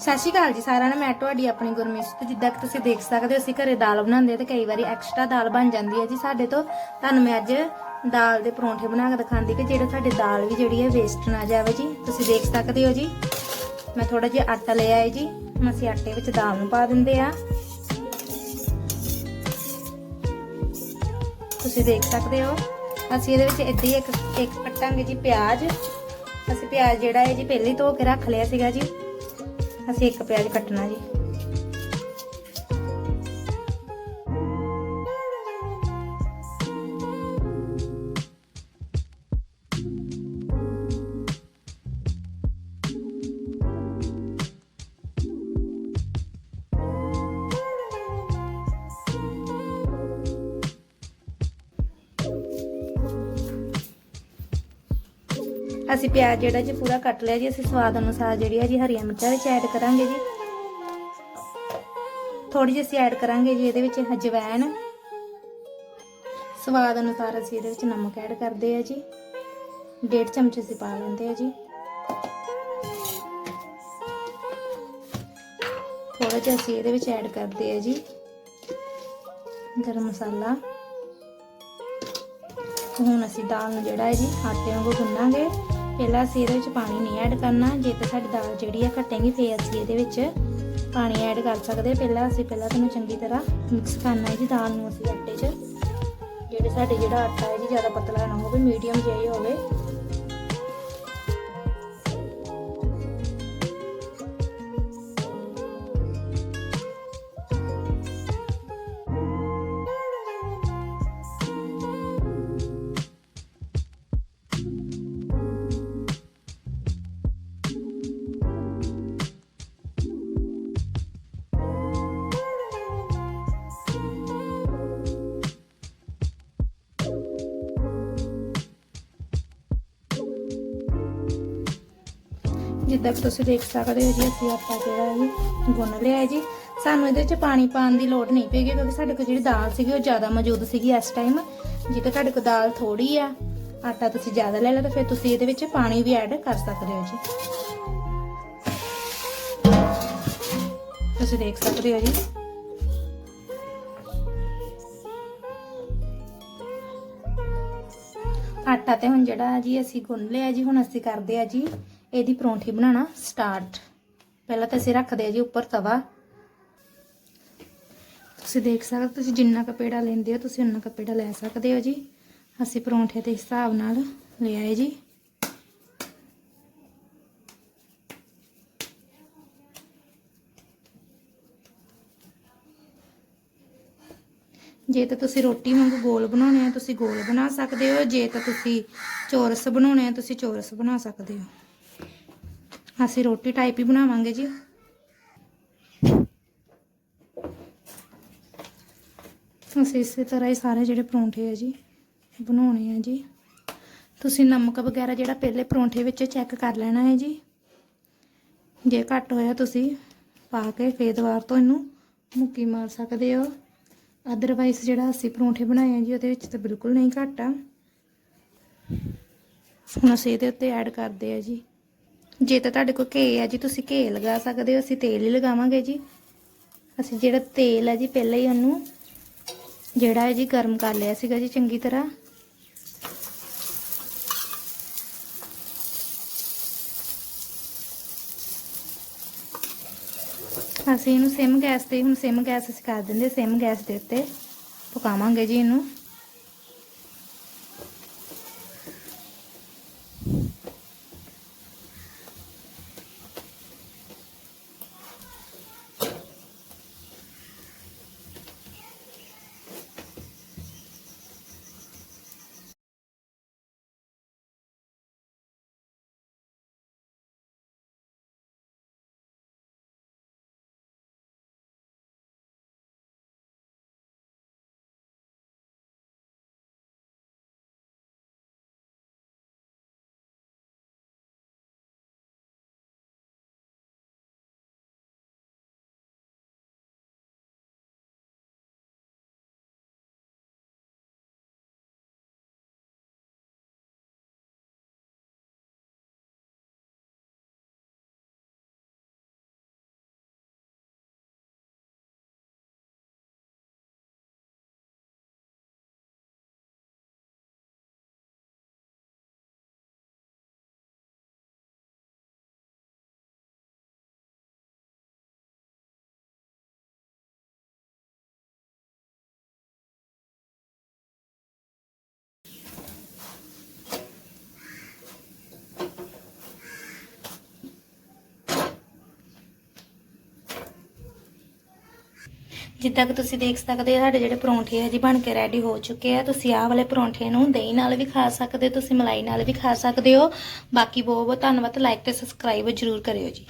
ਸਤਿ ਸ਼੍ਰੀ ਅਕਾਲ ਜੀ, ਸਾਰਿਆਂ ਨੂੰ ਮੈਂ ਤੁਹਾਡੀ ਆਪਣੀ ਗੁਰਮੀਤ ਤੋਂ ਜਿੱਦਾਂ ਕਿ ਤੁਸੀਂ ਦੇਖ ਸਕਦੇ ਹੋ, ਅਸੀਂ ਘਰੇ ਦਾਲ ਬਣਾਉਂਦੇ ਹਾਂ ਤੇ ਕਈ ਵਾਰੀ ਐਕਸਟਰਾ ਦਾਲ ਬਣ ਜਾਂਦੀ ਹੈ ਜੀ। ਸਾਡੇ ਤੋਂ ਤੁਹਾਨੂੰ ਮੈਂ ਅੱਜ ਦਾਲ ਦੇ ਪਰੌਂਠੇ ਬਣਾ ਕੇ ਦਿਖਾਉਂਦੀ ਕਿ ਜਿਹੜੇ ਸਾਡੇ ਦਾਲ ਵੀ ਜਿਹੜੀ ਹੈ ਵੇਸਟ ਨਾ ਜਾਵੇ ਜੀ। ਤੁਸੀਂ ਦੇਖ ਸਕਦੇ ਹੋ ਜੀ। ਮੈਂ ਥੋੜਾ ਜਿਹਾ ਆਟਾ ਲਿਆ ਹੈ ਜੀ। ਹੁਣ ਅਸੀਂ ਆਟੇ ਵਿੱਚ ਦਾਲ ਨੂੰ ਪਾ ਦਿੰਦੇ ਆ। ਤੁਸੀਂ ਦੇਖ ਸਕਦੇ ਹੋ, ਅਸੀਂ ਇਹਦੇ ਵਿੱਚ ਇੱਦਾਂ ਹੀ ਇੱਕ ਇੱਕ ਕੱਟਾਂਗੇ ਜੀ ਪਿਆਜ਼। ਅਸੀਂ ਪਿਆਜ਼ ਜਿਹੜਾ ਹੈ ਜੀ ਪਹਿਲੇ ਹੀ ਧੋ ਕੇ ਰੱਖ ਲਿਆ ਸੀਗਾ ਜੀ। ਅਸੀਂ ਇੱਕ ਪਿਆਜ਼ ਕੱਟਣਾ ਜੀ। ਅਸੀਂ ਪਿਆਜ਼ ਜਿਹੜਾ ਜੀ ਪੂਰਾ ਕੱਟ ਲਿਆ ਜੀ, ਅਸੀਂ ਸਵਾਦ ਅਨੁਸਾਰ ਜਿਹੜੀ ਹੈ ਜੀ ਹਰੀਆਂ ਮਿਰਚਾਂ ਵਿੱਚ ਐਡ ਕਰਾਂਗੇ ਜੀ। ਥੋੜੀ ਜਿਹੀ ਅਸੀਂ ਐਡ ਕਰਾਂਗੇ ਜੀ ਇਹਦੇ ਵਿੱਚ ਅਜਵਾਇਣ ਸਵਾਦ ਅਨੁਸਾਰ ਅਸੀਂ ਇਹਦੇ ਵਿੱਚ ਨਮਕ ਐਡ ਕਰਦੇ ਆ ਜੀ। ਡੇਢ ਚਮਚ ਅਸੀਂ ਪਾ ਲੈਂਦੇ ਆ ਜੀ। ਥੋੜਾ ਜਿਹਾ ਅਸੀਂ ਇਹਦੇ ਵਿੱਚ ਐਡ ਕਰਦੇ ਆ ਜੀ। ਗਰਮ ਮਸਾਲਾ। ਹੁਣ ਅਸੀਂ ਦਾਲ ਨੂੰ ਜਿਹੜਾ ਹੈ ਜੀ, ਆਟੇ ਵਾਂਗੂ ਗੁੰਨਾਂਗੇ। ਪਹਿਲਾਂ ਅਸੀਂ ਇਹਦੇ ਵਿੱਚ ਪਾਣੀ ਨਹੀਂ ਐਡ ਕਰਨਾ, ਜੇ ਤਾਂ ਸਾਡੀ ਦਾਲ ਜਿਹੜੀ ਆ ਘਟੇਗੀ ਫੇਰ ਅਸੀਂ ਇਹਦੇ ਵਿੱਚ ਪਾਣੀ ਐਡ ਕਰ ਸਕਦੇ ਪਹਿਲਾਂ ਅਸੀਂ ਪਹਿਲਾਂ ਤੁਹਾਨੂੰ ਚੰਗੀ ਤਰ੍ਹਾਂ ਮਿਕਸ ਕਰਨਾ ਹੈ ਜੀ ਦਾਲ ਨੂੰ ਅਸੀਂ ਆਟੇ 'ਚ। ਜਿਹੜੇ ਸਾਡੇ ਜਿਹੜਾ ਆਟਾ ਹੈ ਜੀ, ਜ਼ਿਆਦਾ ਪਤਲਾ ਨਾ ਹੋਵੇ ਮੀਡੀਅਮ ਜਿਹਾ ਹੀ ਹੋਵੇ। ਜਿੱਦਾਂ ਕਿ ਤੁਸੀਂ ਦੇਖ ਸਕਦੇ ਹੋ ਜੀ, ਅਸੀਂ ਆਟਾ ਜਿਹੜਾ ਹੈ ਜੀ ਗੁੰਨ ਲਿਆ ਹੈ ਜੀ। ਸਾਨੂੰ ਇਹਦੇ ਵਿੱਚ ਪਾਣੀ ਪਾਉਣ ਦੀ ਲੋੜ ਨਹੀਂ ਪਏਗੀ ਕਿਉਂਕਿ ਸਾਡੇ ਕੋਲ ਜਿਹੜੀ ਦਾਲ ਸੀਗੀ ਉਹ ਜ਼ਿਆਦਾ ਮੌਜੂਦ ਸੀਗੀ ਇਸ ਟਾਈਮ ਜੇਕਰ ਤੁਹਾਡੇ ਕੋਲ ਦਾਲ ਥੋੜੀ ਆ, ਆਟਾ ਤੁਸੀਂ ਜ਼ਿਆਦਾ ਲੈ ਲਿਆ, ਤਾਂ ਫਿਰ ਤੁਸੀਂ ਇਹਦੇ ਵਿੱਚ ਪਾਣੀ ਵੀ ਐਡ ਕਰ ਸਕਦੇ ਹੋ ਜੀ। ਤੁਸੀਂ ਦੇਖ ਸਕਦੇ ਹੋ ਜੀ। ਆਟਾ ਤੇ ਹੁਣ ਜਿਹੜਾ ਜੀ ਅਸੀਂ ਗੁੰਨ ਲਿਆ ਜੀ, ਹੁਣ ਅਸੀਂ ਕਰਦੇ ਆ ਜੀ। ਇਹਦੀ ਪਰੌਂਠੀ ਬਣਾਉਣਾ ਸਟਾਰਟ। ਪਹਿਲਾਂ ਤਾਂ ਅਸੀਂ ਰੱਖਦੇ ਆ ਜੀ ਉੱਪਰ ਤਵਾ। ਤੁਸੀਂ ਦੇਖ ਸਕਦੇ ਹੋ, ਤੁਸੀਂ ਜਿੰਨਾ ਕੁ ਪੇੜਾ ਲੈਂਦੇ ਹੋ ਤੁਸੀਂ ਉਨਾ ਕੁ ਪੇੜਾ ਲੈ ਸਕਦੇ ਹੋ ਜੀ। ਅਸੀਂ ਪਰੌਂਠੇ ਦੇ ਹਿਸਾਬ ਨਾਲ ਲਿਆ ਹੈ ਜੀ। ਜੇ ਤਾਂ ਤੁਸੀਂ ਰੋਟੀ ਵਾਂਗੂ ਗੋਲ ਬਣਾਉਣੇ ਆ ਤੁਸੀਂ ਗੋਲ ਬਣਾ ਸਕਦੇ ਹੋ। ਜੇ ਤਾਂ ਤੁਸੀਂ ਚੌਰਸ ਬਣਾਉਣੇ ਆ ਤੁਸੀਂ ਚੌਰਸ ਬਣਾ ਸਕਦੇ ਹੋ। ਅਸੀਂ ਰੋਟੀ ਟਾਈਪ ਹੀ ਬਣਾਵਾਂਗੇ ਜੀ। ਅਸੀਂ ਇਸੇ ਤਰ੍ਹਾਂ ਹੀ ਸਾਰੇ ਜਿਹੜੇ ਪਰੌਂਠੇ ਆ ਜੀ, ਬਣਾਉਣੇ ਆ ਜੀ। ਤੁਸੀਂ ਨਮਕ ਵਗੈਰਾ ਜਿਹੜਾ ਪਹਿਲੇ ਪਰੌਂਠੇ ਵਿੱਚ ਚੈੱਕ ਕਰ ਲੈਣਾ ਹੈ ਜੀ। ਜੇ ਘੱਟ ਹੋਇਆ ਤੁਸੀਂ ਪਾ ਕੇ ਫੇਰ ਦੁਬਾਰ ਤੋਂ ਇਹਨੂੰ ਮੁੱਕੀ ਮਾਰ ਸਕਦੇ ਹੋ। ਅਦਰਵਾਈਜ਼ ਜਿਹੜਾ ਅਸੀਂ ਪਰੌਂਠੇ ਬਣਾਏ ਆ ਜੀ, ਉਹਦੇ ਵਿੱਚ ਤਾਂ ਬਿਲਕੁਲ ਨਹੀਂ ਘੱਟ ਆ। ਹੁਣ ਅਸੀਂ ਇਹਦੇ ਉੱਤੇ ਐਡ ਕਰਦੇ ਆ ਜੀ। ਜੇ ਤਾਂ ਤੁਹਾਡੇ ਕੋਲ ਘੇ ਆ ਜੀ, ਤੁਸੀਂ ਘੇ ਲਗਾ ਸਕਦੇ ਹੋ, ਅਸੀਂ ਤੇਲ ਹੀ ਲਗਾਵਾਂਗੇ ਜੀ। ਅਸੀਂ ਜਿਹੜਾ ਤੇਲ ਹੈ ਜੀ, ਪਹਿਲਾਂ ਹੀ ਉਹਨੂੰ ਜਿਹੜਾ ਹੈ ਜੀ, ਗਰਮ ਕਰ ਲਿਆ ਸੀਗਾ ਜੀ, ਚੰਗੀ ਤਰ੍ਹਾਂ। ਅਸੀਂ ਇਹਨੂੰ ਸਿਮ ਗੈਸ ਤੇ, ਹੁਣ ਸਿਮ ਗੈਸ ਅਸੀਂ ਕਰ ਦਿੰਦੇ, ਸਿਮ ਗੈਸ ਦੇ ਉੱਤੇ ਪਕਾਵਾਂਗੇ ਜੀ ਇਹਨੂੰ। ਜਿੱਦਾਂ ਕਿ ਤੁਸੀਂ ਦੇਖ ਸਕਦੇ ਹੋ, ਸਾਡੇ ਜਿਹੜੇ ਪਰੌਂਠੇ ਹੈ ਜੀ ਬਣ ਕੇ ਰੈਡੀ ਹੋ ਚੁੱਕੇ ਆ। ਤੁਸੀਂ ਆਹ ਵਾਲੇ ਪਰੌਂਠੇ ਨੂੰ ਦਹੀਂ ਨਾਲ ਵੀ ਖਾ ਸਕਦੇ ਹੋ, ਤੁਸੀਂ ਮਲਾਈ ਨਾਲ ਵੀ ਖਾ ਸਕਦੇ ਹੋ। ਬਾਕੀ ਬਹੁਤ ਬਹੁਤ ਧੰਨਵਾਦ ਲਾਈਕ ਤੇ ਸਬਸਕ੍ਰਾਈਬ ਜ਼ਰੂਰ ਕਰਿਓ ਜੀ।